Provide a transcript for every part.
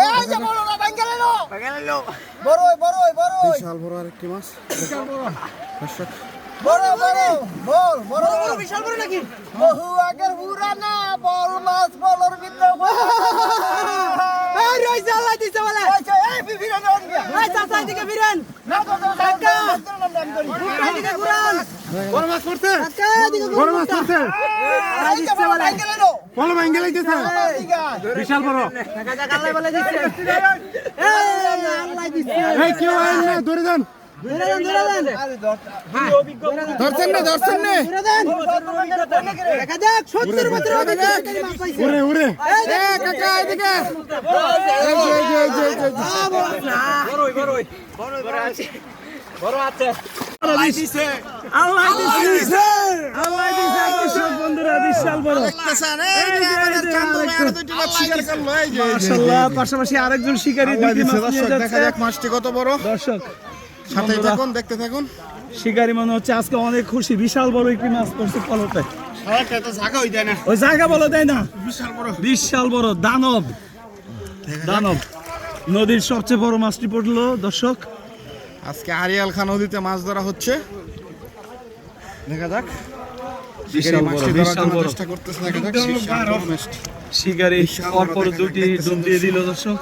এই যে বড় না বাঙ্গালে নো বড় বড় বড় বিশাল বড় আরেকটি মাছ দর্শক বড় বড় বল বড় বড় বিশাল বড় নাকি বহু আগের পুরানা বল মাছ বলর ভিতরে এই রইছে আল্লাহ দিছে বলে এই ফিরে নন গিয়া এই চাচা দিকে ফিরেন না তো তো কাকা ফুটা দিকে ঘুরান বড় মাছ পড়ছে বড় পড়ছে ভাঙ্গে লাগতেছে বিশাল বড় এই কেউ আইন না ধরে দেন ধরছেন না ধরছেন না দেখা যাক সত্যের মাত্র উড়ে উড়ে এ কাকা এদিকে বড় শিকার পাশাপাশি আরেকজন কত বড়। দর্শক থাকুন দেখতে থাকুন। মনে হচ্ছে আজকে অনেক খুশি। বিশাল বড় একটি মাছ পড়ছে পলতে ওই জায়গা বলো তাই না। বিশাল বড়। বিশাল বড়। দানব। দানব। নদীর সবচেয়ে বড় মাছটি পড়ল দর্শক। আজকে আরিয়াল খান নদীতে মাছ ধরা হচ্ছে। দেখা যাক। শিকারি পরপর দুটি ডুব দিয়ে দিল দর্শক।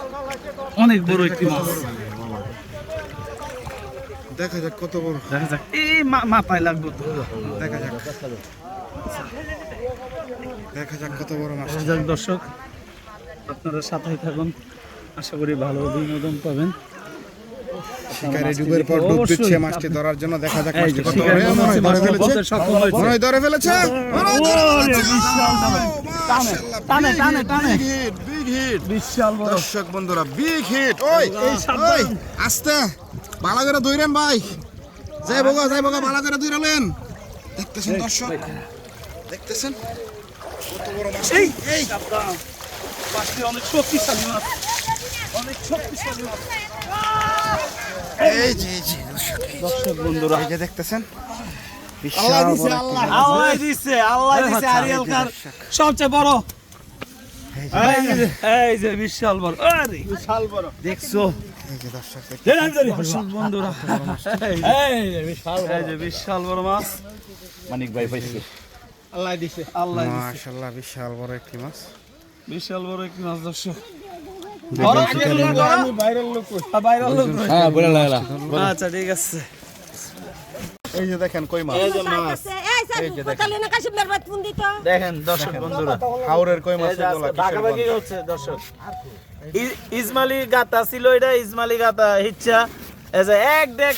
অনেক বড় একটি মাছ। দেখা যাক কত বড় দেখা যাক। এই মা- মাথায় লাগবে দেখা যাক। দেখা যাক কত বড় মাছ যাক দর্শক আপনারা সাথে থাকুন। আশা করি ভালো বিনোদন পাবেন। শিকারি ডুবের পর ডুব দিচ্ছে মাছটি ধরার জন্য। দেখা যাক মাছটি কত ধরে মনে ধরে ফেলেছে? মনে হয় ধরে ফেলেছে। বিশাল টানে, টানে, টানে, বড়। দর্শক বন্ধুরা বিগ হিট। ওই এই ওই আস্তে। বালা করে দইরেন ভাই। যাই বগা যাই বগা বালা করে দইরালেন দেখতেছেন দর্শক? দেখতেছেন? কত বড় মাছ। এই এই। মাছটি অনেক শক্তিশালী মাছ। অনেক শক্তিশালী মাছ। এই যে এই যে দর্শক বন্ধুরা এই যে দেখতেছেন? আল্লাহ বিশাল দিছে বড় আল্লাহ আল্লাহ দিচ্ছে আল্লাহ দিচ্ছে আরিয়াল খান সবচেয়ে বড়। এই যে- বিশাল বড় বিশাল বড়। দেখছ? এই যে দর্শক দেখতেছেন। দর্শক বন্ধুরা এই যে বিশাল এই যে বিশাল বড় মাছ। মানিক ভাই পাইছে। আল্লাহ দিছে আল্লাহ মাশাআল্লাহ বিশাল বড় একটি মাছ। বিশাল বড় একটি মাছ দর্শক। হ্যাঁ। হ্যাঁ আচ্ছা এই যে দেখেন দেখেন। দর্শক বন্ধুরা হাওরের কই মাছ এই যে এগুলা আজকে কিসের ভাগাভাগি হচ্ছে দর্শক। ইসমালি গাতা ছিল এটা ইসমালি গাতা হিচ্ছা। এজ এক দেখ